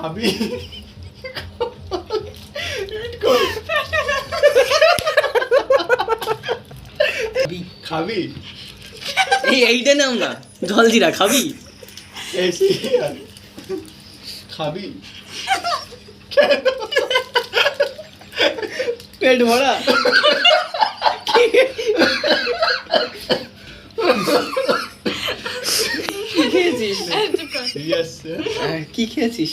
খাবি খাবি? এই এইটা নাও না জলজিরা খাবি? খাবি? পেট ভরা? কি খেয়েছিস? কি খেয়েছিস?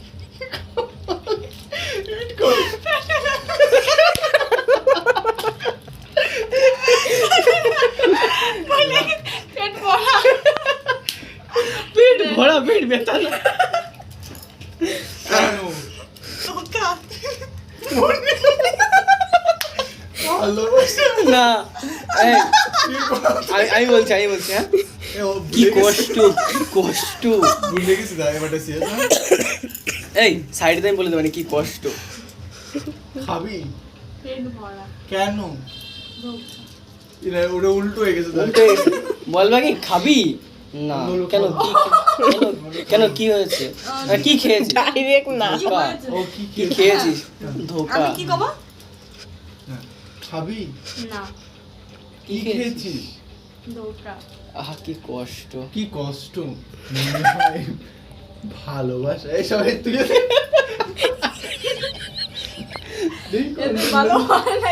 ব্যথা না কেন? ধোকা। ভালোবাসা। না? আমি বলছি আমি বলছি হ্যাঁ? কি কষ্ট কি কষ্ট। ভুলে গেছি সিরিয়াস এই সাইডে আমি বলে দেবো কি কষ্ট। খাবি? কেন? ওটা উল্টো হয়ে গেছে বলবা কি খাবি? না। কেন কি কেন- কি হয়েছে? কি খেয়েছিস? ডাইরেক্ট না। কি ও কি কি খেয়েছিস? ধোকা। আমি কি কব? হ্যাঁ। খাবি? না। কি খেয়েছিস? ধোকা। আহা কি কষ্ট। কি কষ্ট? মনে ভালোবাসা এই সবাই তুই ভালো হয় না